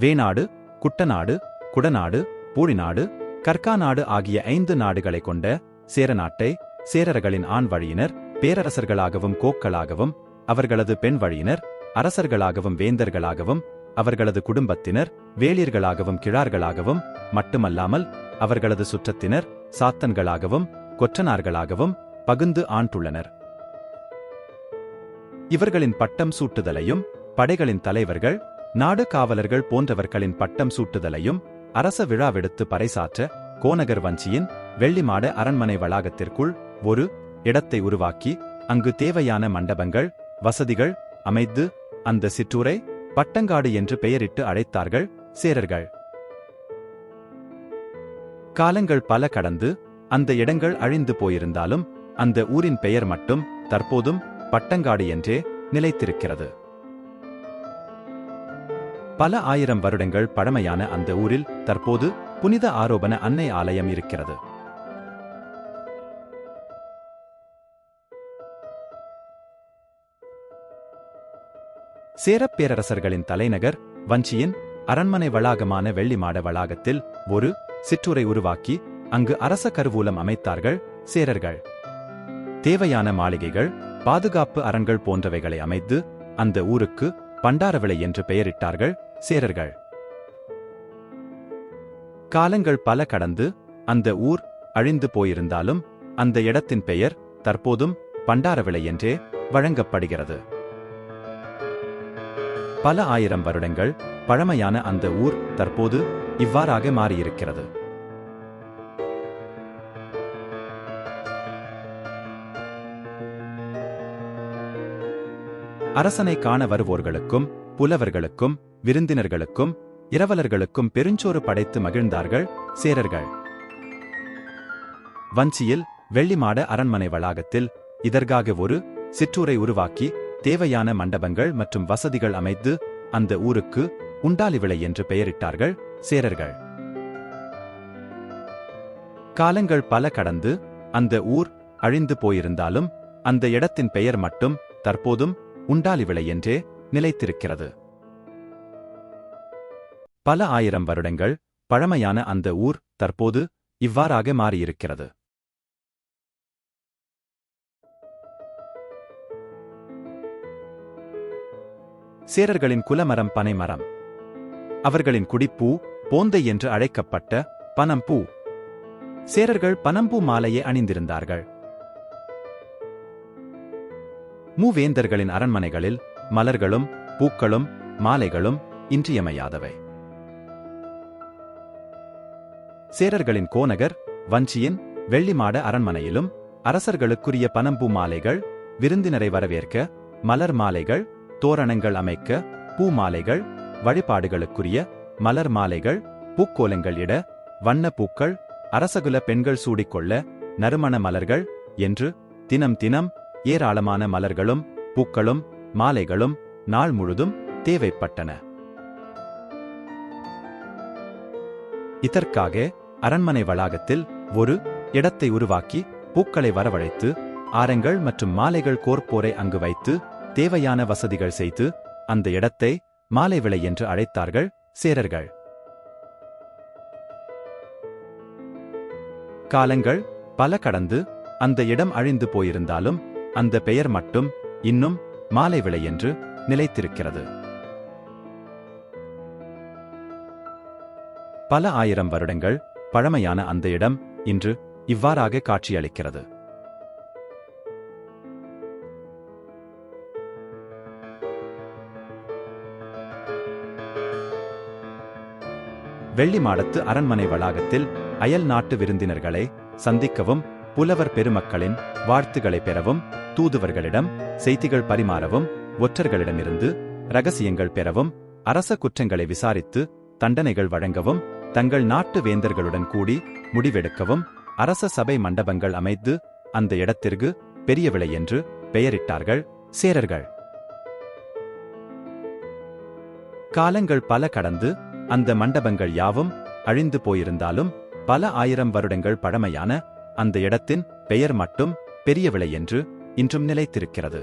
வேநாடு குட்டநாடு குடநாடு பூழிநாடு கற்காநாடு ஆகிய ஐந்து நாடுகளை கொண்ட சேரநாட்டை சேரர்களின் ஆண் வழியினர் பேரரசர்களாகவும் கோக்களாகவும் அவர்களது பெண் வழியினர் அரசர்களாகவும் வேந்தர்களாகவும் அவர்களது குடும்பத்தினர் வேளியர்களாகவும் கிழார்களாகவும் மட்டுமல்லாமல் அவர்களது சுற்றத்தினர் சாத்தன்களாகவும் கொற்றனார்களாகவும் பகுந்து ஆண்டுள்ளனர். இவர்களின் பட்டம் சூட்டுதலையும் படைகளின் தலைவர்கள் நாடு காவலர்கள் போன்றவர்களின் பட்டம் சூட்டுதலையும் அரச விழாவெடுத்து பறைசாற்ற கோநகர் வஞ்சியின் வெள்ளிமாட அரண்மனை வளாகத்திற்குள் ஒரு இடத்தை உருவாக்கி அங்கு தேவையான மண்டபங்கள் வசதிகள் அமைத்து அந்த சிற்றூரை பட்டங்காடு என்று பெயரிட்டு அழைத்தார்கள் சேரர்கள். காலங்கள் பல கடந்து அந்த இடங்கள் அழிந்து போயிருந்தாலும் அந்த ஊரின் பெயர் மட்டும் தற்போதும் பட்டங்காடு என்றே நிலைத்திருக்கிறது. பல ஆயிரம் வருடங்கள் பழமையான அந்த ஊரில் தற்போது புனித ஆரோபண அன்னை ஆலயம் இருக்கிறது. சேரப் பேரரசர்களின் தலைநகர் வஞ்சியின் அரண்மனை வளாகமான வெள்ளிமாட வளாகத்தில் ஒரு சிற்றுரை உருவாக்கி அங்கு அரச கருவூலம் அமைத்தார்கள் சேரர்கள். தேவையான மாளிகைகள் பாதுகாப்பு அரண்கள் போன்றவைகளை அமைத்து அந்த ஊருக்கு பண்டாரவிளை என்று பெயரிட்டார்கள் சேரர்கள். காலங்கள் பல கடந்து அந்த ஊர் அழிந்து போயிருந்தாலும் அந்த இடத்தின் பெயர் தற்போதும் பண்டாரவிளை என்றே வழங்கப்படுகிறது. பல ஆயிரம் வருடங்கள் பழமையான அந்த ஊர் தற்போது இவ்வாறாக மாறியிருக்கிறது. அரசனை காண வருவோர்களுக்கும் புலவர்களுக்கும் விருந்தினர்களுக்கும் இரவலர்களுக்கும் பெருஞ்சோறு படைத்து மகிழ்ந்தார்கள் சேரர்கள். வஞ்சியில் வெள்ளிமாட அரண்மனை வளாகத்தில் இதற்காக ஒரு சிற்றூரை உருவாக்கி தேவையான மண்டபங்கள் மற்றும் வசதிகள் அமைத்து அந்த ஊருக்கு உண்டாலிவிளை என்று பெயரிட்டார்கள் சேரர்கள். காலங்கள் பல கடந்து அந்த ஊர் அழிந்து போயிருந்தாலும் அந்த இடத்தின் பெயர் மட்டும் தற்போதும் உண்டாலிவிளை என்றே நிலைத்திருக்கிறது. பல ஆயிரம் வருடங்கள் பழமையான அந்த ஊர் தற்போது இவ்வாறாக மாறியிருக்கிறது. சேரர்களின் குலமரம் பனைமரம். அவர்களின் குடிப்பூ போந்தை என்று அழைக்கப்பட்ட பனம்பூ. சேரர்கள் பனம்பூ மாலையை அணிந்திருந்தார்கள். மூவேந்தர்களின் அரண்மனைகளில் மலர்களும் பூக்களும் மாலைகளும் இன்றியமையாதவை. சேரர்களின் கோநகர் வஞ்சியின் வெள்ளிமாட அரண்மனையிலும் அரசர்களுக்குரிய பனம்பூ மாலைகள் விருந்தினரை வரவேற்க மலர் மாலைகள் தோரணங்கள் அமைக்க பூ மாலைகள் வழிபாடுகளுக்குரிய மலர் மாலைகள் பூக்கோலங்கள் இட வண்ண பூக்கள் அரசகுல பெண்கள் சூடிக்கொள்ள நறுமண மலர்கள் என்று தினம் தினம் ஏராளமான மலர்களும் பூக்களும் மாலைகளும் நாள் முழுதும் தேவைப்பட்டன. இதற்காக அரண்மனை வளாகத்தில் ஒரு இடத்தை உருவாக்கி பூக்களை வரவழைத்து ஆரங்கள் மற்றும் மாலைகள் கோர்ப்போரை அங்கு வைத்து தேவையான வசதிகள் செய்து அந்த இடத்தை மாலை விலை என்று அழைத்தார்கள் சேரர்கள். காலங்கள் பல கடந்து அந்த இடம் அழிந்து போயிருந்தாலும் அந்த பெயர் மட்டும் இன்னும் மாலை விலை என்று நிலைத்திருக்கிறது. பல ஆயிரம் வருடங்கள் பழமையான அந்த இடம் இன்று இவ்வாறாக காட்சியளிக்கிறது. வெள்ளி மாடத்து அரண்மனை வளாகத்தில் அயல் நாட்டு விருந்தினர்களை சந்திக்கவும் புலவர் பெருமக்களின் வாழ்த்துக்களை பெறவும் தூதுவர்களிடம் செய்திகள் பரிமாறவும் ஒற்றர்களிடமிருந்து ரகசியங்கள் பெறவும் அரச குற்றங்களை விசாரித்து தண்டனைகள் வழங்கவும் தங்கள் நாட்டு வேந்தர்களுடன் கூடி முடிவெடுக்கவும் அரச சபை மண்டபங்கள் அமைத்து அந்த இடத்திற்கு பெரிய விலை என்று பெயரிட்டார்கள் சேரர்கள். காலங்கள் பல கடந்து அந்த மண்டபங்கள் யாவும் அழிந்து போயிருந்தாலும் பல ஆயிரம் வருடங்கள் பழமையான அந்த இடத்தின் பெயர் மட்டும் பெரிய விலை என்று இன்றும் நிலைத்திருக்கிறது.